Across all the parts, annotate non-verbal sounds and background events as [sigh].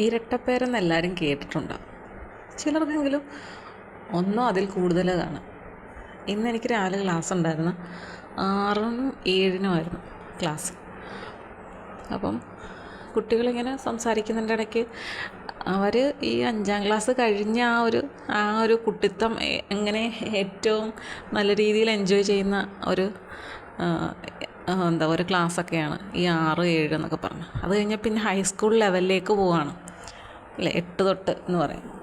ഇരട്ടപ്പേരെന്ന് എല്ലാവരും കേട്ടിട്ടുണ്ടാവും ചിലർക്കെങ്കിലും ഒന്നോ അതിൽ കൂടുതൽ കാണും ഇന്ന് എനിക്ക് രാവിലെ ക്ലാസ് ഉണ്ടായിരുന്നു. ആറിനും ഏഴിനും ആയിരുന്നു ക്ലാസ്. അപ്പം കുട്ടികളിങ്ങനെ സംസാരിക്കുന്നതിന്റെ ഇടയ്ക്ക് അവർ ഈ അഞ്ചാം ക്ലാസ് കഴിഞ്ഞ ആ ഒരു ആ ഒരു കുട്ടിത്തം എങ്ങനെ ഏറ്റവും നല്ല രീതിയിൽ എൻജോയ് ചെയ്യുന്ന ഒരു എന്താ ഒരു ക്ലാസ്സൊക്കെയാണ് ഈ ആറ് ഏഴ് എന്നൊക്കെ പറഞ്ഞ്. അത് കഴിഞ്ഞാൽ പിന്നെ ഹൈസ്കൂൾ ലെവലിലേക്ക് പോവാണ്. അല്ലേ? എട്ട് തൊട്ട് എന്ന് പറയും.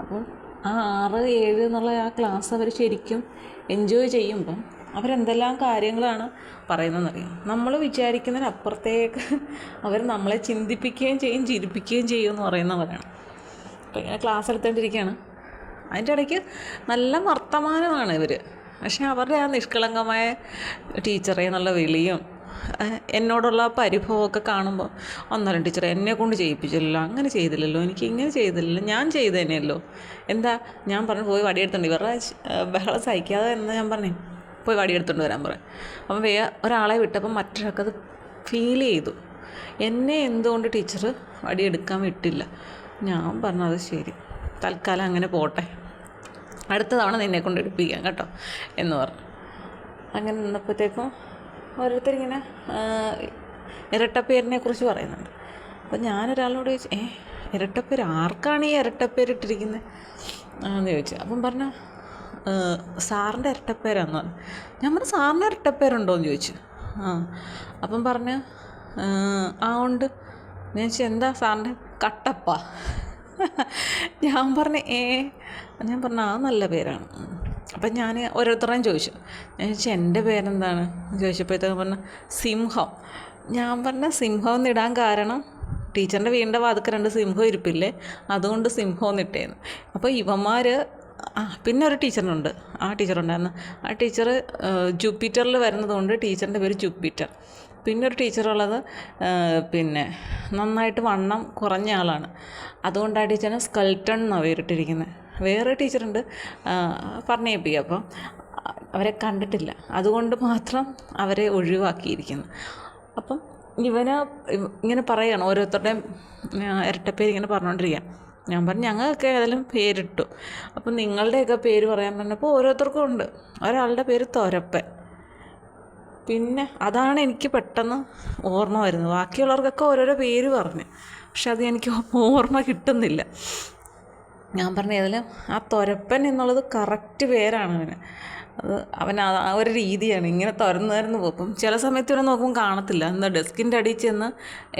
അപ്പോൾ ആ ആറ് ഏഴ് എന്നുള്ള ആ ക്ലാസ് അവർ ശരിക്കും എൻജോയ് ചെയ്യുമ്പം അവരെന്തെല്ലാം കാര്യങ്ങളാണ് പറയുന്നതെന്നറിയാം? നമ്മൾ വിചാരിക്കുന്നതിനപ്പുറത്തേക്ക് അവർ നമ്മളെ ചിന്തിപ്പിക്കുകയും ചെയ്യും ചിരിപ്പിക്കുകയും ചെയ്യും എന്ന് പറയുന്നവരാണ്. അപ്പോൾ ഇങ്ങനെ ക്ലാസ് എടുത്തുകൊണ്ടിരിക്കുകയാണ്. അതിന്റെ ഇടയ്ക്ക് നല്ല വർത്തമാനമാണ് ഇവർ പക്ഷേ അവരുടെ ആ നിഷ്കളങ്കമായ ടീച്ചറെ എന്നുള്ള വിളിയും എന്നോടുള്ള പരിഭവമൊക്കെ കാണുമ്പോൾ ഒന്നരം ടീച്ചർ എന്നെ കൊണ്ട് ചെയ്യിപ്പിച്ചില്ലല്ലോ അങ്ങനെ ചെയ്തില്ലല്ലോ എനിക്ക് ഇങ്ങനെ ചെയ്തില്ലല്ലോ ഞാൻ ചെയ്തതന്നെയല്ലോ. എന്താ ഞാൻ പറഞ്ഞു പോയി വടിയെടുത്തുണ്ട് ഏഹ് ബഹളം സഹിക്കാതെ എന്ന് ഞാൻ പറഞ്ഞു പോയി വടിയെടുത്തുകൊണ്ട് വരാൻ പറയും അപ്പം വേ ഒരാളെ വിട്ടപ്പം മറ്റൊരാൾക്കത് ഫീൽ ചെയ്തു. എന്നെ എന്തുകൊണ്ട് ടീച്ചർ വടിയെടുക്കാൻ വിട്ടില്ല? ഞാൻ പറഞ്ഞത് ശരി തൽക്കാലം അങ്ങനെ പോട്ടെ. അടുത്ത തവണ നിന്നെ കൊണ്ട് എടുപ്പിക്കാം കേട്ടോ എന്ന് പറഞ്ഞു. അങ്ങനെ നിന്നപ്പോഴത്തേക്കും ഓരോരുത്തരിങ്ങനെ ഇരട്ടപ്പേരിനെ കുറിച്ച് പറയുന്നുണ്ട്. അപ്പം ഞാനൊരാളോട് ചോദിച്ചു ഏ ഇരട്ടപ്പേര് ആർക്കാണ് ഈ ഇരട്ടപ്പേര് ഇട്ടിരിക്കുന്നത് എന്ന് ചോദിച്ചു. അപ്പം പറഞ്ഞു സാറിന്റെ ഇരട്ടപ്പേരാന്ന് പറഞ്ഞു. ഞാൻ പറഞ്ഞു സാറിന്റെ ഇരട്ടപ്പേരുണ്ടോ എന്ന് ചോദിച്ചു. ആ അപ്പം പറഞ്ഞു ആ ഉണ്ട്. ഞാൻ ചോദിച്ചു എന്താ സാറിന്റെ കട്ടപ്പ? ഞാൻ പറഞ്ഞു ഏ. ഞാൻ പറഞ്ഞു ആ നല്ല പേരാണ്. അപ്പം ഞാൻ ഓരോരുത്തരെയും ചോദിച്ചു. ഞാൻ ചോദിച്ചു എന്റെ പേരെന്താണ്? ചോദിച്ചപ്പോഴത്തേക്ക് പറഞ്ഞു സിംഹം. ഞാൻ പറഞ്ഞ സിംഹം എന്നിടാൻ കാരണം ടീച്ചറിന്റെ വീടിന്റെ വാതിക്ക് രണ്ട് സിംഹം ഇരിപ്പില്ലേ അതുകൊണ്ട് സിംഹം എന്നിട്ടേന്ന് അപ്പോൾ ഇവന്മാർ ആ പിന്നെ ഒരു ടീച്ചറിനുണ്ട്. ആ ടീച്ചറുണ്ടായിരുന്നു. ആ ടീച്ചർ ജൂപ്പിറ്ററിൽ വരുന്നതുകൊണ്ട് ടീച്ചറിന്റെ പേര് ജൂപ്പിറ്റർ. പിന്നെ ഒരു ടീച്ചറുള്ളത് പിന്നെ നന്നായിട്ട് വണ്ണം കുറഞ്ഞ ആളാണ്. അതുകൊണ്ട് ആ ടീച്ചറിന് സ്കൾട്ടൺ എന്നാണ് പേരിട്ടിരിക്കുന്നത് വേറെ ടീച്ചറുണ്ട്. പറഞ്ഞേപ്പിക്കുക അപ്പം അവരെ കണ്ടിട്ടില്ല. അതുകൊണ്ട് മാത്രം അവരെ ഒഴിവാക്കിയിരിക്കുന്നു. അപ്പം ഇവന് ഇവ- ഇങ്ങനെ പറയുകയാണ് ഓരോരുത്തരുടെയും ഇരട്ടപ്പേര് ഇങ്ങനെ പറഞ്ഞുകൊണ്ടിരിക്കുക ഞാൻ പറഞ്ഞു ഞങ്ങൾക്കൊക്കെ ഏതായാലും പേരിട്ടു. അപ്പം നിങ്ങളുടെയൊക്കെ പേര് പറയാൻ പറഞ്ഞപ്പോൾ ഓരോരുത്തർക്കും ഉണ്ട്. ഒരാളുടെ പേര് തൊരപ്പൻ. പിന്നെ അതാണ് എനിക്ക് പെട്ടെന്ന് ഓർമ്മ വരുന്നത്. ബാക്കിയുള്ളവർക്കൊക്കെ ഓരോരോ പേര് പറഞ്ഞു. പക്ഷെ അത് എനിക്ക് ഓർമ്മ കിട്ടുന്നില്ല. ഞാൻ പറഞ്ഞ ഏതായാലും ആ തുരപ്പൻ എന്നുള്ളത് കറക്റ്റ് പേരാണ് അവന്. അത് അവൻ ആ ഒരു രീതിയാണ്. ഇങ്ങനെ തുറന്നു തുറന്ന് പോകും ചില സമയത്ത് ഇവനെ നോക്കുമ്പോൾ കാണത്തില്ല. എന്താ ഡെസ്കിന്റെ അടിയിൽ ചെന്ന്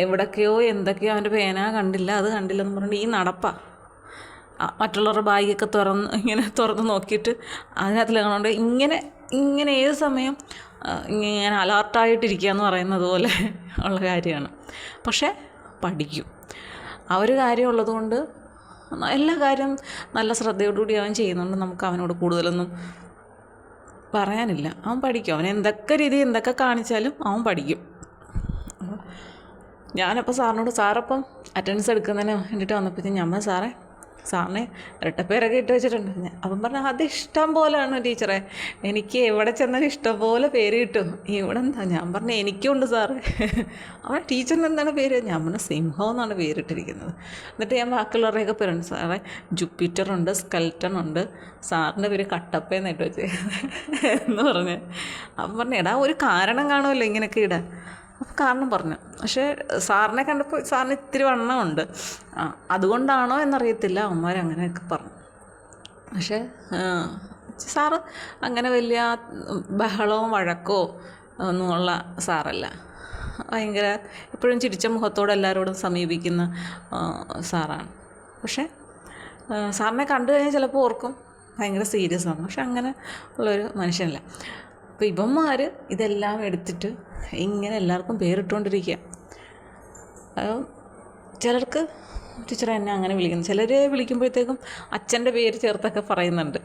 എവിടൊക്കെയോ എന്തൊക്കെയോ അവന്റെ പേന കണ്ടില്ല അത് കണ്ടില്ല എന്ന് പറഞ്ഞിട്ട് ഈ നടപ്പാണ് മറ്റുള്ളവരുടെ ബാഗൊക്കെ തുറന്ന് ഇങ്ങനെ തുറന്ന് നോക്കിയിട്ട് അതിനകത്ത് കാണുന്നുണ്ട്. ഇങ്ങനെ ഇങ്ങനെ ഏത് സമയം ഇങ്ങനെ അലർട്ടായിട്ടിരിക്കുക എന്ന് പറയുന്നത് പോലെ ഉള്ള കാര്യമാണ്. പക്ഷേ പഠിക്കും. ആ ഒരു കാര്യം ഉള്ളതുകൊണ്ട് എല്ലാ കാര്യവും നല്ല ശ്രദ്ധയോടുകൂടി അവൻ ചെയ്യുന്നുണ്ട്. നമുക്ക് അവനോട് കൂടുതലൊന്നും പറയാനില്ല. അവൻ പഠിക്കും. അവൻ എന്തൊക്കെ രീതി എന്തൊക്കെ കാണിച്ചാലും അവൻ പഠിക്കും. ഞാനപ്പോൾ സാറിനോട് സാറപ്പം അറ്റൻഡൻസ് എടുക്കുന്നതിന് വേണ്ടിയിട്ട് വന്നപ്പോഴത്തേക്കും ഞാൻ സാറേ സാറിനെ ഇരട്ടപ്പേരൊക്കെ ഇട്ട് വെച്ചിട്ടുണ്ട്. അവൻ പറഞ്ഞു അത് ഇഷ്ടം പോലെയാണ് ടീച്ചറെ? എനിക്ക് എവിടെ ചെന്നാലും ഇഷ്ടം പോലെ പേര് കിട്ടും. ഇവിടെ എന്താ ഞാൻ പറഞ്ഞു എനിക്കുണ്ട് സാറ്. അവൻ ടീച്ചറിന് എന്താണ് പേര്? ഞാൻ പറഞ്ഞു സിംഹം എന്നാണ് പേരിട്ടിരിക്കുന്നത്. എന്നിട്ട് ഞാൻ ബാക്കിയുള്ളവരുടെയൊക്കെ പേരുണ്ട് സാറേ ജുപ്പിറ്റർ ഉണ്ട് സ്കെൽട്ടൺ ഉണ്ട് സാറിന്റെ പേര് കട്ടപ്പ ഇട്ട് വെച്ച്. എന്ന് പറഞ്ഞ്. അവൻ പറഞ്ഞു എടാ ഒരു കാരണം കാണുമല്ലോ ഇങ്ങനെയൊക്കെ ഇടാൻ. അപ്പോൾ കാരണം പറഞ്ഞു. പക്ഷേ സാറിനെ കണ്ടപ്പോൾ സാറിന് ഇത്തിരി വണ്ണമുണ്ട്. അതുകൊണ്ടാണോ എന്നറിയത്തില്ല. അവന്മാർ അങ്ങനെയൊക്കെ പറഞ്ഞു. പക്ഷേ സാറ് അങ്ങനെ വലിയ ബഹളവും വഴക്കോ ഒന്നുമുള്ള സാറല്ല. ഭയങ്കര എപ്പോഴും ചിരിച്ച മുഖത്തോടെ എല്ലാവരോടും സമീപിക്കുന്ന സാറാണ്. പക്ഷേ സാറിനെ കണ്ടു കഴിഞ്ഞാൽ ചിലപ്പോൾ ഓർക്കും. ഭയങ്കര സീരിയസ് ആണ്. പക്ഷെ അങ്ങനെ ഉള്ളൊരു മനുഷ്യനല്ല. അപ്പോൾ ഇവന്മാർ ഇതെല്ലാം എടുത്തിട്ട് ഇങ്ങനെ എല്ലാവർക്കും പേരിട്ടുകൊണ്ടിരിക്കുക ചിലർക്ക് ടീച്ചർ എന്നെ അങ്ങനെ വിളിക്കുന്നു. ചിലർ വിളിക്കുമ്പോഴത്തേക്കും അച്ഛന്റെ പേര് ചേർത്തൊക്കെ പറയുന്നുണ്ട്.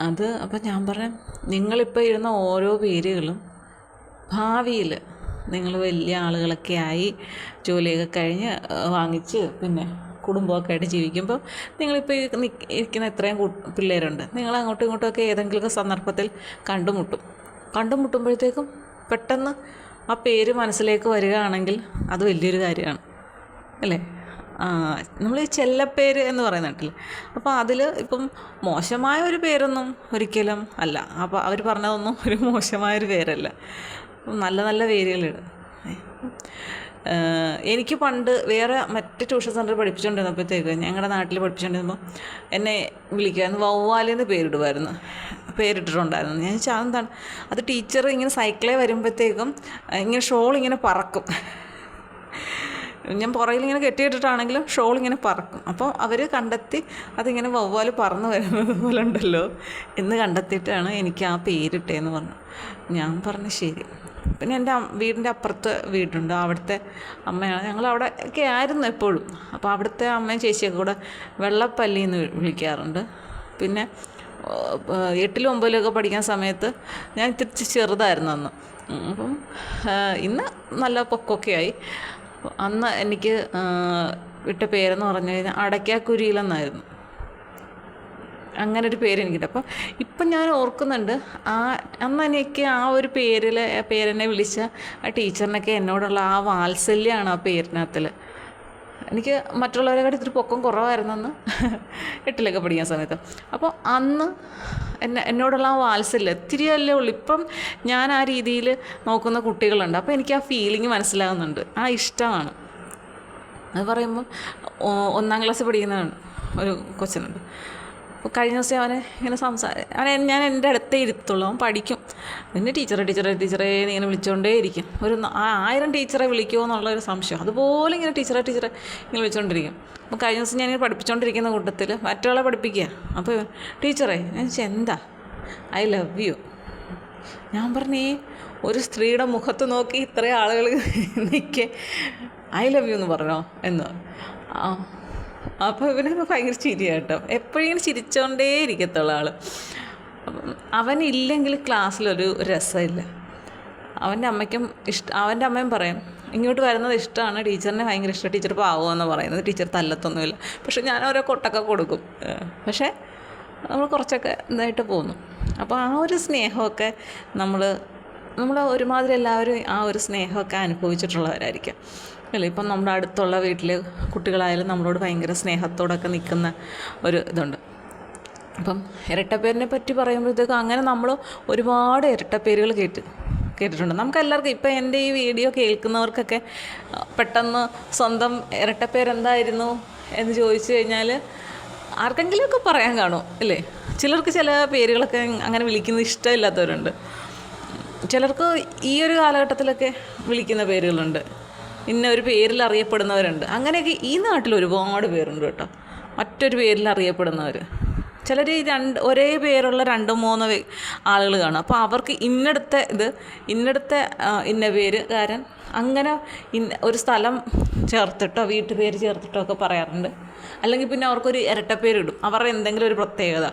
അത് അപ്പം ഞാൻ പറഞ്ഞു നിങ്ങളിപ്പോൾ ഇരുന്ന ഓരോ പേരുകളും ഭാവിയിൽ നിങ്ങൾ വലിയ ആളുകളൊക്കെ ആയി ജോലിയൊക്കെ കഴിഞ്ഞ് വാങ്ങിച്ച് പിന്നെ കുടുംബമൊക്കെ ആയിട്ട് ജീവിക്കുമ്പോൾ നിങ്ങളിപ്പോൾ ഇരിക്കുന്ന ഇത്രയും പിള്ളേരുണ്ട്. നിങ്ങൾ അങ്ങോട്ടും ഇങ്ങോട്ടുമൊക്കെ ഏതെങ്കിലുമൊക്കെ സന്ദർഭത്തിൽ കണ്ടുമുട്ടും. കണ്ടുമുട്ടുമ്പോഴത്തേക്കും പെട്ടെന്ന് ആ പേര് മനസ്സിലേക്ക് വരികയാണെങ്കിൽ അത് വലിയൊരു കാര്യമാണ്. അല്ലേ? നമ്മൾ ഈ ചെല്ലപ്പേര് എന്ന് പറയുന്നുണ്ടല്ലേ അപ്പോൾ അതിൽ ഇപ്പം മോശമായ ഒരു പേരൊന്നും ഒരിക്കലും അല്ല. അപ്പോൾ അവർ പറഞ്ഞതൊന്നും ഒരു മോശമായൊരു പേരല്ല. നല്ല നല്ല പേരുകളിടും എനിക്ക് പണ്ട് വേറെ മറ്റ് ട്യൂഷൻ സെന്റർ പഠിപ്പിച്ചുകൊണ്ടിരുന്നപ്പോഴത്തേക്ക് ഞങ്ങളുടെ നാട്ടിൽ പഠിപ്പിച്ചുകൊണ്ടിരുന്നപ്പോൾ എന്നെ വിളിക്കുമായിരുന്നു വവ്വാലെന്ന് പേരിടുമായിരുന്നു പേരിട്ടിട്ടുണ്ടായിരുന്നു. ഞാൻ ചോദിച്ചാൽ അതെന്താണ്? അത് ടീച്ചർ ഇങ്ങനെ സൈക്കിളേ വരുമ്പോഴത്തേക്കും ഇങ്ങനെ ഷോൾ ഇങ്ങനെ പറക്കും. ഞാൻ പുറകിൽ ഇങ്ങനെ കെട്ടിയിട്ടിട്ടാണെങ്കിലും ഷോൾ ഇങ്ങനെ പറക്കും. അപ്പോൾ അവർ കണ്ടെത്തി അതിങ്ങനെ വവ്വാൽ പറന്ന് വരുന്നത് പോലെ ഉണ്ടല്ലോ എന്ന് കണ്ടെത്തിയിട്ടാണ് എനിക്ക് ആ പേരിട്ടേന്ന് പറഞ്ഞു. ഞാൻ പറഞ്ഞു ശരി. പിന്നെ എന്റെ വീടിന്റെ അപ്പുറത്ത് വീടുണ്ട്. അവിടുത്തെ അമ്മയാണ്. ഞങ്ങൾ അവിടെ ഒക്കെ ആയിരുന്നു എപ്പോഴും. അപ്പോൾ അവിടുത്തെ അമ്മയും ചേച്ചിയൊക്കെ കൂടെ വെള്ളപ്പല്ലി എന്ന് വിളിക്കാറുണ്ട്. പിന്നെ എട്ടിലും ഒമ്പതിലൊക്കെ പഠിക്കുന്ന സമയത്ത് ഞാൻ തിരിച്ച് ചെറുതായിരുന്നു അന്ന്. അപ്പം ഇന്ന് നല്ല പൊക്കൊക്കെ ആയി. അന്ന് എനിക്ക് വിട്ട പേരെന്ന് പറഞ്ഞു കഴിഞ്ഞാൽ അടയ്ക്കാക്കുരിയിലെന്നായിരുന്നു അങ്ങനെ ഒരു പേര് എനിക്ക് അപ്പം ഇപ്പം ഞാൻ ഓർക്കുന്നുണ്ട് ആ അന്ന് എനിക്ക് ആ ഒരു പേരിൽ പേരെന്നെ വിളിച്ച ആ ടീച്ചറിനൊക്കെ എന്നോടുള്ള ആ വാത്സല്യമാണ് ആ പേരിനകത്തിൽ എനിക്ക് മറ്റുള്ളവരെക്കാട്ടി ഇത്തിരി പൊക്കം കുറവായിരുന്നെന്ന് എട്ടിലൊക്കെ പഠിക്കാൻ സമയത്ത്. അപ്പോൾ അന്ന് എന്നെ എന്നോടുള്ള ആ വാത്സല്യം ഇത്തിരിയല്ലേ ഉള്ളൂ. ഇപ്പം ഞാൻ ആ രീതിയിൽ നോക്കുന്ന കുട്ടികളുണ്ട്. അപ്പോൾ എനിക്ക് ആ ഫീലിംഗ് മനസ്സിലാകുന്നുണ്ട് ആ ഇഷ്ടമാണ്. അത് പറയുമ്പോൾ ഒന്നാം ക്ലാസ് പഠിക്കുന്ന ഒരു കൊച്ചിനുണ്ട്. അപ്പോൾ കഴിഞ്ഞ ദിവസം അവനെ ഇങ്ങനെ സംസാര അവനെ ഞാൻ എന്റെ അടുത്തേ ഇരുത്തുള്ളൂ. അവൻ പഠിക്കും. പിന്നെ ടീച്ചറെ ടീച്ചറെ ടീച്ചറെ ഇങ്ങനെ വിളിച്ചുകൊണ്ടേ ഇരിക്കും. ഒരു ആയിരം ടീച്ചറെ വിളിക്കുമോ എന്നുള്ളൊരു സംശയം. അതുപോലെ ഇങ്ങനെ ടീച്ചറെ ടീച്ചറെ ഇങ്ങനെ വിളിച്ചുകൊണ്ടിരിക്കും അപ്പോൾ കഴിഞ്ഞ ദിവസം ഞാനിങ്ങനെ പഠിപ്പിച്ചുകൊണ്ടിരിക്കുന്ന കൂട്ടത്തിൽ മറ്റൊരാളെ പഠിപ്പിക്കുക അപ്പോൾ ടീച്ചറെ ഞാൻ എന്താ? ഐ ലവ് യു ഞാൻ പറഞ്ഞേ ഒരു സ്ത്രീയുടെ മുഖത്ത് നോക്കി ഇത്രയും ആളുകൾ നിൽക്കെ ഐ ലവ് യു എന്ന് പറഞ്ഞോ? എന്ന്. ആ അപ്പോൾ ഇവന് ഭയങ്കര ചിരിയാട്ടോ എപ്പോഴും ഇങ്ങനെ ചിരിച്ചോണ്ടേ ഇരിക്കത്തുള്ള ആൾ അവനില്ലെങ്കിൽ ക്ലാസ്സിലൊരു രസമില്ല. അവന്റെ അമ്മയ്ക്കും ഇഷ്ട അവന്റെ അമ്മയും പറയും ഇങ്ങോട്ട് വരുന്നത് ഇഷ്ടമാണ്. ടീച്ചറിനെ ഭയങ്കര ഇഷ്ടം ടീച്ചർ പാവമെന്ന് പറയുന്നത്. ടീച്ചർ തല്ലത്തൊന്നുമില്ല. പക്ഷെ ഞാൻ ഓരോ കൊട്ടൊക്കെ കൊടുക്കും. പക്ഷേ നമ്മൾ കുറച്ചൊക്കെ ഇതായിട്ട് പോകുന്നു അപ്പോൾ ആ ഒരു സ്നേഹമൊക്കെ നമ്മൾ നമ്മൾ ഒരുമാതിരി എല്ലാവരും ആ ഒരു സ്നേഹമൊക്കെ അനുഭവിച്ചിട്ടുള്ളവരായിരിക്കും. അല്ലേ ഇപ്പം നമ്മുടെ അടുത്തുള്ള വീട്ടിൽ കുട്ടികളായാലും നമ്മളോട് ഭയങ്കര സ്നേഹത്തോടൊക്കെ നിൽക്കുന്ന ഒരു ഇതുണ്ട്. അപ്പം ഇരട്ടപ്പേരിനെ പറ്റി പറയുമ്പോഴത്തേക്കും അങ്ങനെ നമ്മൾ ഒരുപാട് ഇരട്ടപ്പേരുകൾ കേട്ട് കേട്ടിട്ടുണ്ട്. നമുക്ക് എല്ലാവർക്കും ഇപ്പം എന്റെ ഈ വീഡിയോ കേൾക്കുന്നവർക്കൊക്കെ പെട്ടെന്ന് സ്വന്തം ഇരട്ടപ്പേരെന്തായിരുന്നു എന്ന് ചോദിച്ചു കഴിഞ്ഞാൽ ആർക്കെങ്കിലുമൊക്കെ പറയാൻ കാണും അല്ലേ? ചിലർക്ക് ചില പേരുകളൊക്കെ അങ്ങനെ വിളിക്കുന്നത് ഇഷ്ടമില്ലാത്തവരുണ്ട്. ചിലർക്ക് ഈ ഒരു കാലഘട്ടത്തിലൊക്കെ വിളിക്കുന്ന പേരുകളുണ്ട്. ഇന്ന ഒരു പേരിൽ അറിയപ്പെടുന്നവരുണ്ട്. അങ്ങനെയൊക്കെ ഈ നാട്ടിൽ ഒരുപാട് പേരുണ്ട് കേട്ടോ. മറ്റൊരു പേരിൽ അറിയപ്പെടുന്നവർ ചിലർ ഈ രണ്ട് ഒരേ പേരുള്ള രണ്ട് മൂന്ന് ആളുകൾ കാണും. അപ്പോൾ അവർക്ക് ഇന്നടുത്ത ഇത് ഇന്നടുത്ത ഇന്ന പേര് കാരൻ അങ്ങനെ ഇന്ന ഒരു സ്ഥലം ചേർത്തിട്ടോ വീട്ടുപേര് ചേർത്തിട്ടോ ഒക്കെ പറയാറുണ്ട്. അല്ലെങ്കിൽ പിന്നെ അവർക്കൊരു ഇരട്ടപ്പേര് ഇടും അവരുടെ എന്തെങ്കിലും ഒരു പ്രത്യേകത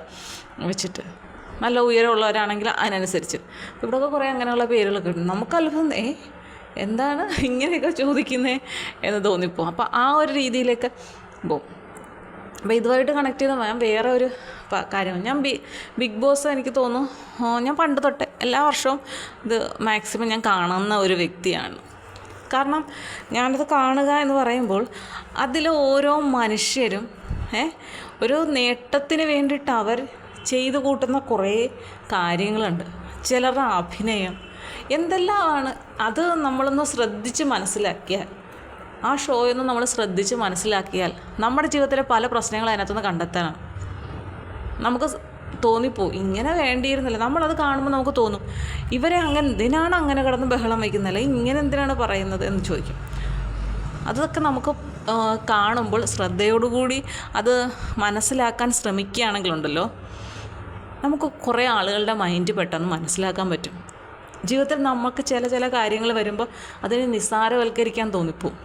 വെച്ചിട്ട്. നല്ല ഉയരമുള്ളവരാണെങ്കിൽ അതിനനുസരിച്ച്. ഇവിടെയൊക്കെ കുറേ അങ്ങനെയുള്ള പേരുകളൊക്കെ ഉണ്ട്. നമുക്ക് അത്ഭുതം ഏ എന്താണ് [laughs] ഇങ്ങനെയൊക്കെ ചോദിക്കുന്നേ എന്ന് തോന്നിപ്പോവും അപ്പോൾ ആ ഒരു രീതിയിലേക്ക് പോകും. അപ്പോൾ ഇതുമായിട്ട് കണക്ട് ചെയ്ത ഞാൻ വേറെ ഒരു കാര്യം ഞാൻ ബി ബിഗ് ബോസ് എനിക്ക് തോന്നുന്നു. ഞാൻ പണ്ട് തൊട്ടേ എല്ലാ വർഷവും ഇത് മാക്സിമം ഞാൻ കാണുന്ന ഒരു വ്യക്തിയാണ്. കാരണം ഞാനത് കാണുക എന്ന് പറയുമ്പോൾ അതിൽ ഓരോ മനുഷ്യരും ഒരു നേട്ടത്തിന് വേണ്ടിയിട്ട് അവർ ചെയ്തു കൂട്ടുന്ന കുറേ കാര്യങ്ങളുണ്ട്. ചിലരുടെ അഭിനയം എന്തെല്ലാമാണ് അത് നമ്മളൊന്ന് ശ്രദ്ധിച്ച് മനസ്സിലാക്കിയാൽ ആ ഷോയൊന്ന് നമ്മൾ ശ്രദ്ധിച്ച് മനസ്സിലാക്കിയാൽ നമ്മുടെ ജീവിതത്തിലെ പല പ്രശ്നങ്ങളും അതിനകത്തുനിന്ന് കണ്ടെത്താനാണ്. നമുക്ക് തോന്നിപ്പോ ഇങ്ങനെ വേണ്ടിയിരുന്നില്ല. നമ്മളത് കാണുമ്പോൾ നമുക്ക് തോന്നും ഇവരെ അങ്ങനെ എന്തിനാണ് അങ്ങനെ കിടന്ന് ബഹളം വയ്ക്കുന്നത്? അല്ലെങ്കിൽ ഇങ്ങനെ എന്തിനാണ് പറയുന്നത് എന്ന് ചോദിക്കും. അതൊക്കെ നമുക്ക് കാണുമ്പോൾ ശ്രദ്ധയോടുകൂടി അത് മനസ്സിലാക്കാൻ ശ്രമിക്കുകയാണെങ്കിലുണ്ടല്ലോ നമുക്ക് കുറേ ആളുകളുടെ മൈൻഡ് പെട്ടെന്ന് മനസ്സിലാക്കാൻ പറ്റും. ജീവിതത്തിൽ നമുക്ക് ചില ചില കാര്യങ്ങൾ വരുമ്പോൾ അതിനെ നിസ്സാരവൽക്കരിക്കാൻ തോന്നിപ്പോവും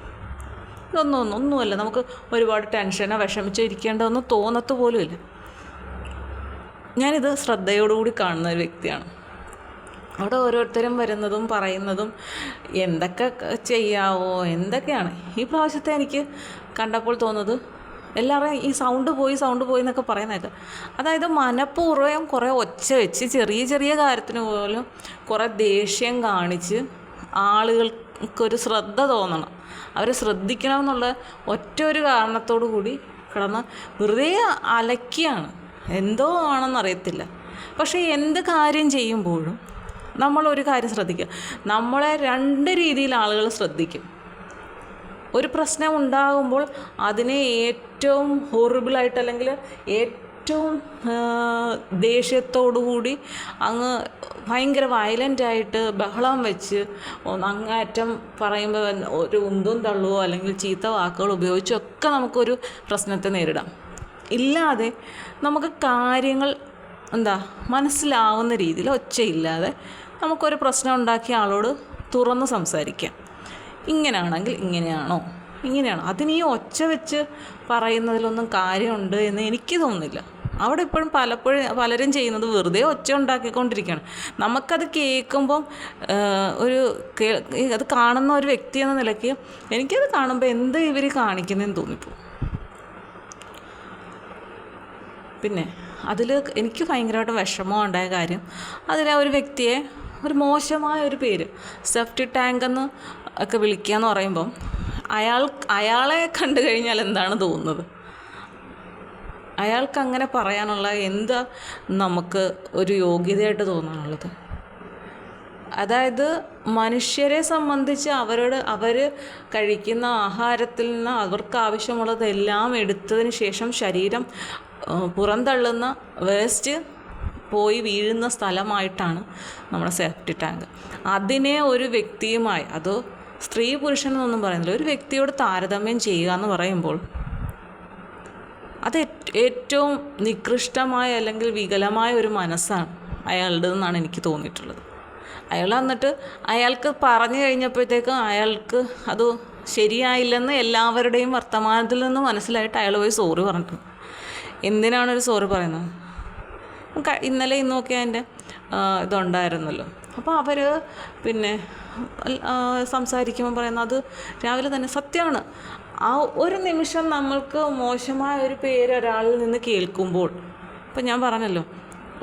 ഇതൊന്നും ഒന്നും ഒന്നുമല്ല. നമുക്ക് ഒരുപാട് ടെൻഷനോ വിഷമിച്ചോ ഇരിക്കേണ്ടതൊന്നും തോന്നത്ത് പോലുമില്ല ഞാനിത് ശ്രദ്ധയോടുകൂടി കാണുന്ന ഒരു വ്യക്തിയാണ്. അവിടെ ഓരോരുത്തരും വരുന്നതും പറയുന്നതും എന്തൊക്കെ ചെയ്യാവോ എന്തൊക്കെയാണ്? ഈ പ്രാവശ്യത്തെ എനിക്ക് കണ്ടപ്പോൾ തോന്നുന്നത് എല്ലാവരും ഈ സൗണ്ട് പോയി സൗണ്ട് പോയി എന്നൊക്കെ പറയുന്നതൊക്കെ അതായത് മനഃപൂർവം കുറേ ഒച്ച വെച്ച് ചെറിയ ചെറിയ കാര്യത്തിന് പോലും കുറേ ദേഷ്യം കാണിച്ച് ആളുകൾക്കൊരു ശ്രദ്ധ തോന്നണം. അവർ ശ്രദ്ധിക്കണം എന്നുള്ള ഒറ്റ ഒരു കാരണത്തോടു കൂടി കിടന്ന് വെറുതെ അലക്കിയാണ്. എന്തോ ആണെന്നറിയത്തില്ല പക്ഷേ എന്ത് കാര്യം ചെയ്യുമ്പോഴും നമ്മളൊരു കാര്യം ശ്രദ്ധിക്കുക. നമ്മളെ രണ്ട് രീതിയിൽ ആളുകൾ ശ്രദ്ധിക്കും. ഒരു പ്രശ്നം ഉണ്ടാകുമ്പോൾ അതിനെ ഏറ്റവും ഹോറിബിളായിട്ട് അല്ലെങ്കിൽ ഏറ്റവും ദേഷ്യത്തോടു കൂടി അങ്ങ് ഭയങ്കര വയലന്റായിട്ട് ബഹളം വെച്ച് അങ്ങേറ്റം പറയുമ്പോൾ ഒരു ഉന്തും തള്ളുവോ അല്ലെങ്കിൽ ചീത്ത വാക്കുകൾ ഉപയോഗിച്ചൊക്കെ നമുക്കൊരു പ്രശ്നത്തെ നേരിടാം. ഇല്ലാതെ നമുക്ക് കാര്യങ്ങൾ എന്താ മനസ്സിലാവുന്ന രീതിയിൽ ഒച്ചയില്ലാതെ നമുക്കൊരു പ്രശ്നം ഉണ്ടാക്കിയ ആളോട് തുറന്ന് സംസാരിക്കാം. ഇങ്ങനെയാണെങ്കിൽ ഇങ്ങനെയാണോ? ഇങ്ങനെയാണോ? അതിന് ഒച്ച വെച്ച് പറയുന്നതിലൊന്നും കാര്യമുണ്ട് എന്ന് എനിക്ക് തോന്നുന്നില്ല. അവിടെ ഇപ്പോഴും പലപ്പോഴും പലരും ചെയ്യുന്നത് വെറുതെ ഒച്ച ഉണ്ടാക്കിക്കൊണ്ടിരിക്കുകയാണ്. നമുക്കത് കേൾക്കുമ്പം ഒരു അത് കാണുന്ന ഒരു വ്യക്തി എന്ന നിലയ്ക്ക് എനിക്കത് കാണുമ്പോൾ എന്ത് ഇവർ കാണിക്കുന്നതെന്ന് തോന്നിപ്പോവും. പിന്നെ അതിൽ എനിക്ക് ഭയങ്കരമായിട്ട് വിഷമം ഉണ്ടായ കാര്യം അതിലെ ഒരു വ്യക്തിയെ ഒരു മോശമായ ഒരു പേര് സെഫ്റ്റി ടാങ്ക് എന്ന് ഒക്കെ വിളിക്കുക എന്ന് പറയുമ്പം അയാൾ അയാളെ കണ്ടു കഴിഞ്ഞാൽ എന്താണ് തോന്നുന്നത്? അയാൾക്ക് അങ്ങനെ പറയാനുള്ള എന്താ നമുക്ക് ഒരു യോഗ്യതയായിട്ട് തോന്നാനുള്ളത്? അതായത് മനുഷ്യരെ സംബന്ധിച്ച് അവരോട് അവർ കഴിക്കുന്ന ആഹാരത്തിൽ നിന്ന് അവർക്ക് ആവശ്യമുള്ളതെല്ലാം എടുത്തതിന് ശേഷം ശരീരം പുറന്തള്ളുന്ന വേസ്റ്റ് പോയി വീഴുന്ന സ്ഥലമായിട്ടാണ് നമ്മുടെ സേഫ്റ്റി ടാങ്ക് അതിനെ ഒരു വ്യക്തിയുമായി അതോ സ്ത്രീ പുരുഷൻ എന്നൊന്നും പറയുന്നില്ല. ഒരു വ്യക്തിയോട് താരതമ്യം ചെയ്യുക എന്ന് പറയുമ്പോൾ അത് ഏറ്റവും നികൃഷ്ടമായ അല്ലെങ്കിൽ വികലമായ ഒരു മനസ്സാണ് അയാളുടെ എന്നാണ് എനിക്ക് തോന്നിയിട്ടുള്ളത്. അയാൾ എന്നിട്ട് അയാൾക്ക് പറഞ്ഞു കഴിഞ്ഞപ്പോഴത്തേക്കും അയാൾക്ക് അത് ശരിയായില്ലെന്ന് എല്ലാവരുടെയും വർത്തമാനത്തിൽ നിന്ന് മനസ്സിലായിട്ട് അയാൾ പോയി സോറി പറഞ്ഞിട്ടുണ്ട്. എന്തിനാണ് ഒരു സോറി പറയുന്നത്? ഇന്നലെ ഇന്നൊക്കെ എന്റെ ഇതുണ്ടായിരുന്നല്ലോ. അപ്പോൾ അവർ പിന്നെ സംസാരിക്കുമ്പോൾ പറയുന്നത് അത് രാവിലെ തന്നെ സത്യമാണ് ആ ഒരു നിമിഷം നമ്മൾക്ക് മോശമായ ഒരു പേര് ഒരാളിൽ നിന്ന് കേൾക്കുമ്പോൾ ഇപ്പം ഞാൻ പറഞ്ഞല്ലോ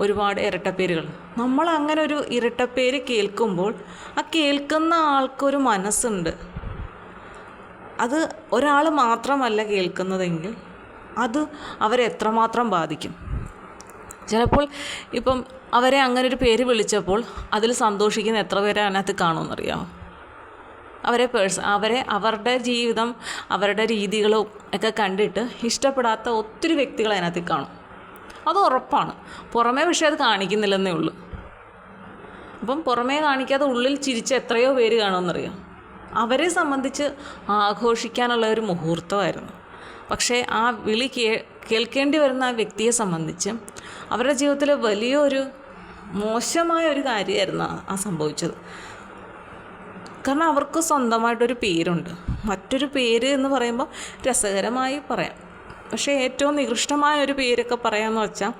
ഒരുപാട് ഇരട്ടപ്പേരുകൾ. നമ്മൾ അങ്ങനെ ഒരു ഇരട്ടപ്പേര് കേൾക്കുമ്പോൾ ആ കേൾക്കുന്ന ആൾക്കൊരു മനസ്സുണ്ട്. അത് ഒരാൾ മാത്രമല്ല കേൾക്കുന്നതെങ്കിൽ അത് അവരെ എത്രമാത്രം ബാധിക്കും. ചിലപ്പോൾ ഇപ്പം അവരെ അങ്ങനെ ഒരു പേര് വിളിച്ചപ്പോൾ അതിൽ സന്തോഷിക്കുന്ന എത്ര പേരെ അതിനകത്ത് കാണുമെന്നറിയാമോ? അവരെ പേഴ്സ് അവരെ അവരുടെ ജീവിതം അവരുടെ രീതികളും ഒക്കെ കണ്ടിട്ട് ഇഷ്ടപ്പെടാത്ത ഒത്തിരി വ്യക്തികൾ അതിനകത്ത് കാണും. അത് ഉറപ്പാണ്. പുറമേ പക്ഷേ അത് കാണിക്കുന്നില്ലെന്നേ ഉള്ളൂ. അപ്പം പുറമേ കാണിക്കാതെ ഉള്ളിൽ ചിരിച്ച എത്രയോ പേര് കാണുമെന്നറിയാം. അവരെ സംബന്ധിച്ച് ആഘോഷിക്കാനുള്ള ഒരു മുഹൂർത്തമായിരുന്നു. പക്ഷേ ആ വിളി കേ കേൾക്കേണ്ടി വരുന്ന ആ വ്യക്തിയെ സംബന്ധിച്ച് അവരുടെ ജീവിതത്തിൽ വലിയൊരു മോശമായ ഒരു കാര്യമായിരുന്നു ആ സംഭവിച്ചത്. കാരണം അവർക്ക് സ്വന്തമായിട്ടൊരു പേരുണ്ട്. മറ്റൊരു പേര് എന്ന് പറയുമ്പോൾ രസകരമായി പറയാം. പക്ഷേ ഏറ്റവും നികൃഷ്ടമായ ഒരു പേരൊക്കെ പറയാമെന്ന് വെച്ചാൽ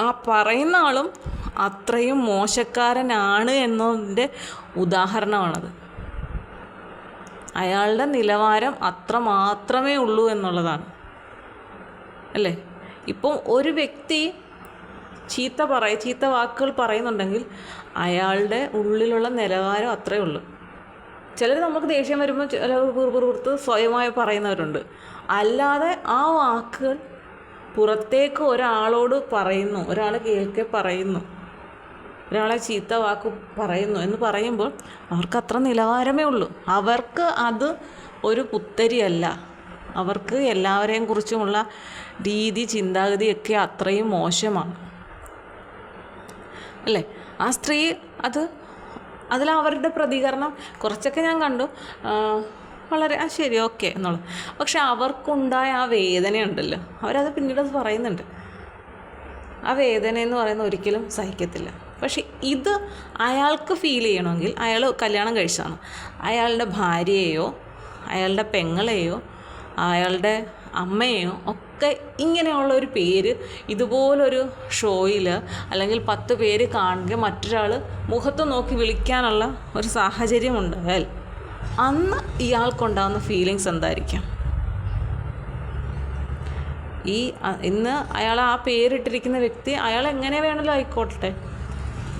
ആ പറയുന്ന ആളും അത്രയും മോശക്കാരനാണ് എന്നതിന്റെ ഉദാഹരണമാണത്. അയാളുടെ നിലവാരം അത്ര മാത്രമേ ഉള്ളൂ എന്നുള്ളതാണ്. അല്ലേ? ഇപ്പം ഒരു വ്യക്തി ചീത്ത പറയ ചീത്ത വാക്കുകൾ പറയുന്നുണ്ടെങ്കിൽ അയാളുടെ ഉള്ളിലുള്ള നിലവാരം അത്രയേ ഉള്ളൂ. ചിലർ നമുക്ക് ദേഷ്യം വരുമ്പോൾ ചില പുറത്ത് സ്വയമായി പറയുന്നവരുണ്ട്. അല്ലാതെ ആ വാക്കുകൾ പുറത്തേക്ക് ഒരാളോട് പറയുന്നു ഒരാൾ കേൾക്കെ പറയുന്നു ഒരാളെ ചീത്ത വാക്ക് പറയുന്നു എന്ന് പറയുമ്പോൾ അവർക്ക് അത്ര നിലവാരമേ ഉള്ളൂ. അവർക്ക് അത് ഒരു പുത്തരിയല്ല. അവർക്ക് എല്ലാവരെയും കുറിച്ചുമുള്ള രീതി ചിന്താഗതിയൊക്കെ അത്രയും മോശമാണ്. അല്ലേ? ആ സ്ത്രീ അത് അതിൽ അവരുടെ പ്രതികരണം കുറച്ചൊക്കെ ഞാൻ കണ്ടു. വളരെ ആ ശരി ഓക്കെ എന്നുള്ളത് പക്ഷെ അവർക്കുണ്ടായ ആ വേദനയുണ്ടല്ലോ. അവരത് പിന്നീട് അത് പറയുന്നുണ്ട്. ആ വേദന എന്ന് പറയുന്നത് ഒരിക്കലും സഹിക്കത്തില്ല. പക്ഷെ ഇത് അയാൾക്ക് ഫീൽ ചെയ്യണമെങ്കിൽ അയാൾ കല്യാണം കഴിച്ചാണ് അയാളുടെ ഭാര്യയെയോ അയാളുടെ പെങ്ങളെയോ അയാളുടെ അമ്മയോ ഒക്കെ ഇങ്ങനെയുള്ള ഒരു പേര് ഇതുപോലൊരു ഷോയിൽ അല്ലെങ്കിൽ പത്ത് പേര് കാണുക മറ്റൊരാൾ മുഖത്ത് നോക്കി വിളിക്കാനുള്ള ഒരു സാഹചര്യം ഉണ്ടായാൽ അന്ന് ഇയാൾക്കുണ്ടാകുന്ന ഫീലിങ്സ് എന്തായിരിക്കാം? ഈ ഇന്ന് അയാൾ ആ പേരിട്ടിരിക്കുന്ന വ്യക്തി അയാൾ എങ്ങനെ വേണമല്ലോ ആയിക്കോട്ടെ.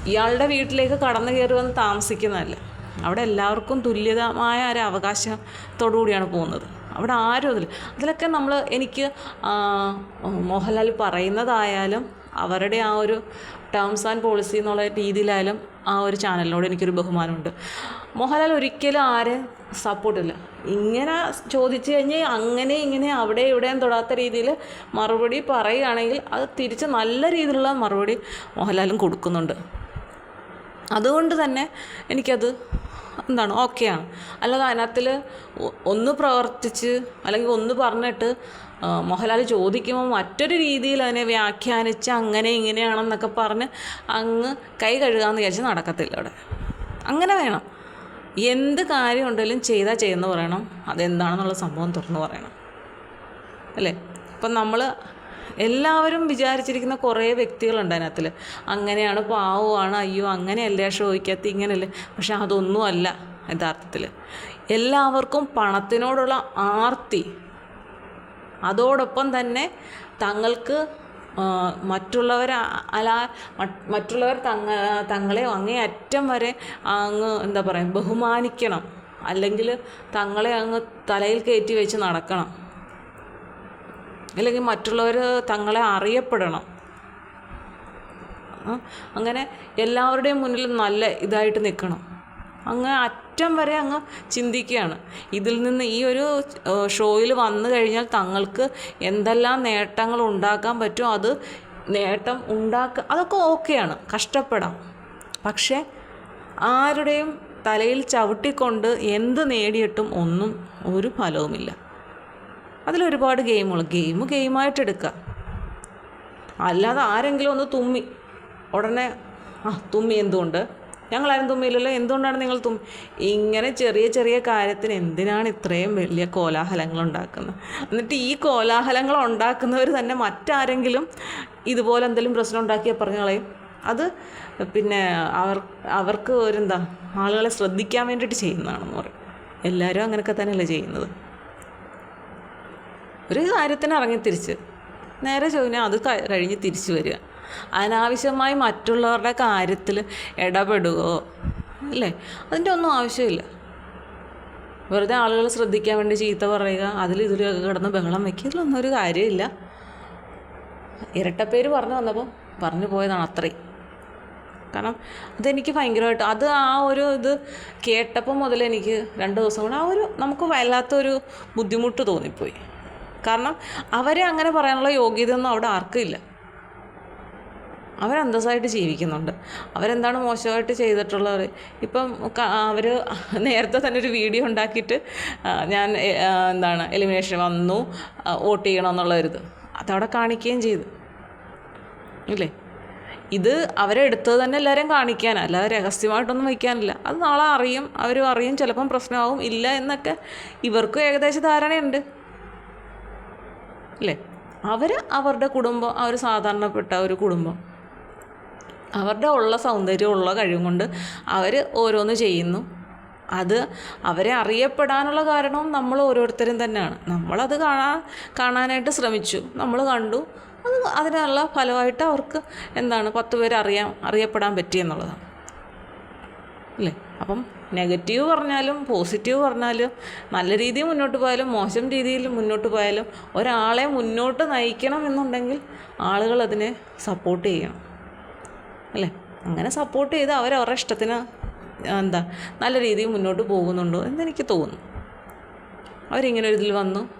ഇയാളുടെ വീട്ടിലേക്ക് കടന്നു കയറി വന്ന് താമസിക്കുന്നതല്ല. അവിടെ എല്ലാവർക്കും തുല്യതമായ ഒരു അവകാശത്തോടു കൂടിയാണ് പോകുന്നത്. അവിടെ ആരും അതിൽ അതിലൊക്കെ നമ്മൾ എനിക്ക് മോഹൻലാൽ പറയുന്നതായാലും അവരുടെ ആ ഒരു ടേംസ് ആൻഡ് പോളിസി എന്നുള്ള രീതിയിലായാലും ആ ഒരു ചാനലിനോട് എനിക്കൊരു ബഹുമാനമുണ്ട്. മോഹൻലാൽ ഒരിക്കലും ആരെ സപ്പോർട്ടില്ല ഇങ്ങനെ ചോദിച്ചു കഴിഞ്ഞാൽ അങ്ങനെ ഇങ്ങനെ അവിടെ ഇവിടെയും തൊടാത്ത രീതിയിൽ മറുപടി പറയുകയാണെങ്കിൽ അത് തിരിച്ച് നല്ല രീതിയിലുള്ള മറുപടി മോഹൻലാലും കൊടുക്കുന്നുണ്ട്. അതുകൊണ്ട് തന്നെ എനിക്കത് എന്താണ് ഓക്കെയാണ് അല്ലാതെ അതിനകത്തിൽ ഒന്ന് പ്രവർത്തിച്ച് അല്ലെങ്കിൽ ഒന്ന് പറഞ്ഞിട്ട് മോഹൻലാൽ ചോദിക്കുമ്പോൾ മറ്റൊരു രീതിയിൽ അതിനെ വ്യാഖ്യാനിച്ച് അങ്ങനെ ഇങ്ങനെയാണെന്നൊക്കെ പറഞ്ഞ് അങ്ങ് കൈ കഴുകാമെന്ന് വിചാരിച്ച് നടക്കത്തില്ല അവിടെ. അങ്ങനെ വേണം. എന്ത് കാര്യം ഉണ്ടെങ്കിലും ചെയ്താൽ ചെയ്യുന്ന പറയണം. അതെന്താണെന്നുള്ള സംഭവം തുറന്നു പറയണം. അല്ലേ? ഇപ്പം നമ്മൾ എല്ലാവരും വിചാരിച്ചിരിക്കുന്ന കുറേ വ്യക്തികളുണ്ട് അതിനകത്തിൽ അങ്ങനെയാണ് പാവമാണ് അയ്യോ അങ്ങനെയല്ലേ ഷോയ്ക്കകത്ത് ഇങ്ങനെയല്ലേ? പക്ഷെ അതൊന്നും അല്ല യഥാർത്ഥത്തിൽ എല്ലാവർക്കും പണത്തിനോടുള്ള ആർത്തി. അതോടൊപ്പം തന്നെ തങ്ങൾക്ക് മറ്റുള്ളവർ അല മറ്റുള്ളവർ തങ്ങ തങ്ങളെ അങ്ങേയറ്റം വരെ അങ്ങ് എന്താ പറയുക ബഹുമാനിക്കണം. അല്ലെങ്കിൽ തങ്ങളെ അങ്ങ് തലയിൽ കയറ്റി വെച്ച് നടക്കണം. അല്ലെങ്കിൽ മറ്റുള്ളവർ തങ്ങളെ അറിയപ്പെടണം. അങ്ങനെ എല്ലാവരുടെയും മുന്നിൽ നല്ല ഇതായിട്ട് നിൽക്കണം. അങ്ങ് അറ്റം വരെ അങ്ങ് ചിന്തിക്കുകയാണ്. ഇതിൽ നിന്ന് ഈ ഒരു ഷോയിൽ വന്നു കഴിഞ്ഞാൽ തങ്ങൾക്ക് എന്തെല്ലാം നേട്ടങ്ങൾ ഉണ്ടാക്കാൻ പറ്റും അത് നേട്ടം ഉണ്ടാക്കുക അതൊക്കെ ഓക്കെയാണ് കഷ്ടപ്പെടാം. പക്ഷേ ആരുടെയും തലയിൽ ചവിട്ടിക്കൊണ്ട് എന്ത് നേടിയിട്ടും ഒന്നും ഒരു ഫലവുമില്ല. അതിലൊരുപാട് ഗെയിമുകൾ ഗെയിം ഗെയിമായിട്ട് എടുക്കുക അല്ലാതെ ആരെങ്കിലും ഒന്ന് തുമ്മി. ഉടനെ ആ തുമ്മി എന്തുകൊണ്ട്? ഞങ്ങളാരും തുമ്മിയില്ലല്ലോ. എന്തുകൊണ്ടാണ് നിങ്ങൾ തുമ്മി? ഇങ്ങനെ ചെറിയ ചെറിയ കാര്യത്തിന് എന്തിനാണ് ഇത്രയും വലിയ കോലാഹലങ്ങൾ ഉണ്ടാക്കുന്നത് എന്നിട്ട് ഈ കോലാഹലങ്ങൾ ഉണ്ടാക്കുന്നവർ തന്നെ മറ്റാരെങ്കിലും ഇതുപോലെ എന്തെങ്കിലും പ്രശ്നം ഉണ്ടാക്കിയാൽ പറഞ്ഞു കളയും. അത് പിന്നെ അവർ അവർക്ക് ഒരെന്താ ആളുകളെ ശ്രദ്ധിക്കാൻ വേണ്ടിയിട്ട് ചെയ്യുന്നതാണെന്ന് പറയും. എല്ലാവരും അങ്ങനെയൊക്കെ തന്നെയല്ലേ ചെയ്യുന്നത്? ഒരു കാര്യത്തിന് ഇറങ്ങി തിരിച്ച്. നേരെ ചോദിച്ചാൽ അത് കഴിഞ്ഞ് തിരിച്ചു വരിക. അനാവശ്യമായി മറ്റുള്ളവരുടെ കാര്യത്തിൽ ഇടപെടുകയോ അല്ലേ? അതിന്റെ ഒന്നും ആവശ്യമില്ല. വെറുതെ ആളുകൾ ശ്രദ്ധിക്കാൻ വേണ്ടി ചീത്ത പറയുക അതിൽ ഇതിലൊക്കെ കിടന്ന് ബഹളം വയ്ക്കുക ഇതിലൊന്നും ഒരു കാര്യമില്ല. ഇരട്ടപ്പേര് പറഞ്ഞു വന്നപ്പോൾ പറഞ്ഞു പോയതാണ് അത്രയും. കാരണം അതെനിക്ക് ഭയങ്കരമായിട്ട് അത് ആ ഒരു ഇത് കേട്ടപ്പോൾ മുതൽ എനിക്ക് രണ്ട് ദിവസം കൊണ്ട് ആ ഒരു നമുക്ക് വല്ലാത്തൊരു ബുദ്ധിമുട്ട് തോന്നിപ്പോയി. കാരണം അവരെ അങ്ങനെ പറയാനുള്ള യോഗ്യതയൊന്നും അവിടെ ആർക്കും ഇല്ല. അവരന്തസ്സായിട്ട് ജീവിക്കുന്നുണ്ട്. അവരെന്താണ് മോശമായിട്ട് ചെയ്തിട്ടുള്ളവർ ഇപ്പം അവർ നേരത്തെ തന്നെ ഒരു വീഡിയോ ഉണ്ടാക്കിയിട്ട് ഞാൻ എന്താണ് എലിമിനേഷൻ വന്നു വോട്ട് ചെയ്യണം എന്നുള്ള ഒരു ഇത് അതവിടെ കാണിക്കുകയും ചെയ്തു. ഇല്ലേ? ഇത് അവരെടുത്തത് തന്നെ എല്ലാവരെയും കാണിക്കാനാണ് അല്ലാതെ രഹസ്യമായിട്ടൊന്നും വയ്ക്കാനില്ല. അത് നാളെ അറിയും അവരും അറിയും ചിലപ്പം പ്രശ്നമാവും. ഇല്ല എന്നൊക്കെ ഇവർക്കും ഏകദേശ ധാരണയുണ്ട്. അല്ലേ? അവർ അവരുടെ കുടുംബം ആ ഒരു സാധാരണപ്പെട്ട ഒരു കുടുംബം. അവരുടെ ഉള്ള സൗന്ദര്യമുള്ള കഴിവും കൊണ്ട് അവർ ഓരോന്ന് ചെയ്യുന്നു. അത് അവരെ അറിയപ്പെടാനുള്ള കാരണവും നമ്മൾ ഓരോരുത്തരും തന്നെയാണ്. നമ്മളത് കാണാൻ കാണാനായിട്ട് ശ്രമിച്ചു. നമ്മൾ കണ്ടു. അത് അതിനുള്ള ഫലമായിട്ട് അവർക്ക് എന്താണ് പത്ത് പേര് അറിയാൻ അറിയപ്പെടാൻ പറ്റിയെന്നുള്ളതാണ് അല്ലേ? അപ്പം നെഗറ്റീവ് പറഞ്ഞാലും പോസിറ്റീവ് പറഞ്ഞാലും നല്ല രീതിയിൽ മുന്നോട്ട് പോയാലും മോശം രീതിയിൽ മുന്നോട്ട് പോയാലും ഒരാളെ മുന്നോട്ട് നയിക്കണം എന്നുണ്ടെങ്കിൽ ആളുകൾ അതിനെ സപ്പോർട്ട് ചെയ്യണം. അല്ലേ? അങ്ങനെ സപ്പോർട്ട് ചെയ്ത് അവരവരുടെ ഇഷ്ടത്തിന് എന്താ നല്ല രീതിയിൽ മുന്നോട്ട് പോകുന്നുണ്ടോ എന്ന് എനിക്ക് തോന്നുന്നു. അവരിങ്ങനെ ഒരു ഇതിൽ വന്നു.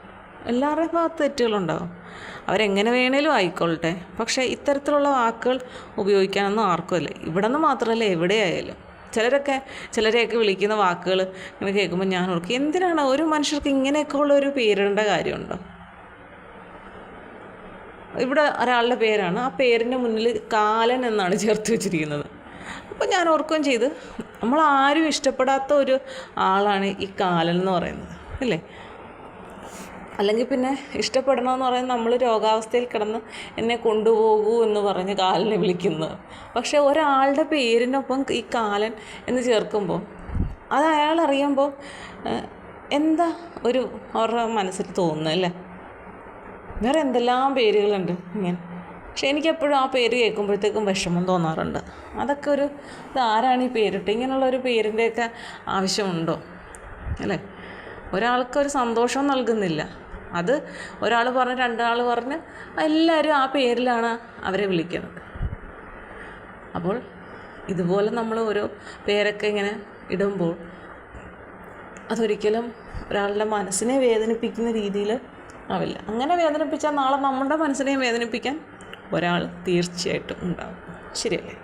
എല്ലാവരുടെയും ഭാഗത്ത് തെറ്റുകളുണ്ടാവും. അവരെങ്ങനെ വേണേലും ആയിക്കൊള്ളട്ടെ. പക്ഷേ ഇത്തരത്തിലുള്ള വാക്കുകൾ ഉപയോഗിക്കാനൊന്നും ആർക്കുമല്ല ഇവിടെ നിന്ന് മാത്രമല്ല എവിടെയായാലും. ചിലരൊക്കെ ചിലരെയൊക്കെ വിളിക്കുന്ന വാക്കുകൾ ഇങ്ങനെ കേൾക്കുമ്പോൾ ഞാൻ ഓർക്കും എന്തിനാണ് ഒരു മനുഷ്യർക്ക് ഇങ്ങനെയൊക്കെ ഉള്ള ഒരു പേരിടേണ്ട കാര്യമുണ്ടോ? ഇവിടെ ഒരാളുടെ പേരാണ് ആ പേരിന്റെ മുന്നിൽ കാലൻ എന്നാണ് ചേർത്ത് വെച്ചിരിക്കുന്നത്. അപ്പോൾ ഞാൻ ഓർക്കുകയും ചെയ്ത് നമ്മൾ ആരും ഇഷ്ടപ്പെടാത്ത ഒരു ആളാണ് ഈ കാലൻ എന്ന് പറയുന്നത് അല്ലേ? അല്ലെങ്കിൽ പിന്നെ ഇഷ്ടപ്പെടണമെന്ന് പറയുന്നത് നമ്മൾ രോഗാവസ്ഥയിൽ കിടന്ന് എന്നെ കൊണ്ടുപോകൂ എന്ന് പറഞ്ഞ് കാലനെ വിളിക്കുന്നത് പക്ഷേ ഒരാളുടെ പേരിനൊപ്പം ഈ കാലൻ എന്ന് ചേർക്കുമ്പോൾ അത് അയാൾ അറിയുമ്പോൾ എന്താ ഒരു അവരുടെ മനസ്സിൽ തോന്നുന്നത് അല്ലേ? വേറെ എന്തെല്ലാം പേരുകളുണ്ട് ഇങ്ങനെ. പക്ഷെ എനിക്കെപ്പോഴും ആ പേര് കേൾക്കുമ്പോഴത്തേക്കും വിഷമം തോന്നാറുണ്ട്. അതൊക്കെ ഒരു ഇതാരാണ് ഈ പേരിട്ട്? ഇങ്ങനെയുള്ളൊരു പേരിന്റെയൊക്കെ ആവശ്യമുണ്ടോ? അല്ലേ? ഒരാൾക്കൊരു സന്തോഷം നൽകുന്നില്ല. അത് ഒരാൾ പറഞ്ഞ് രണ്ടാൾ പറഞ്ഞ് എല്ലാവരും ആ പേരിലാണ് അവരെ വിളിക്കുന്നത്. അപ്പോൾ ഇതുപോലെ നമ്മൾ ഓരോ പേരൊക്കെ ഇങ്ങനെ ഇടുമ്പോൾ അതൊരിക്കലും ഒരാളുടെ മനസ്സിനെ വേദനിപ്പിക്കുന്ന രീതിയിൽ ആവില്ല. അങ്ങനെ വേദനിപ്പിച്ചാൽ നാളെ നമ്മുടെ മനസ്സിനെയും വേദനിപ്പിക്കാൻ ഒരാൾ തീർച്ചയായിട്ടും ഉണ്ടാവും. ശരിയല്ലേ?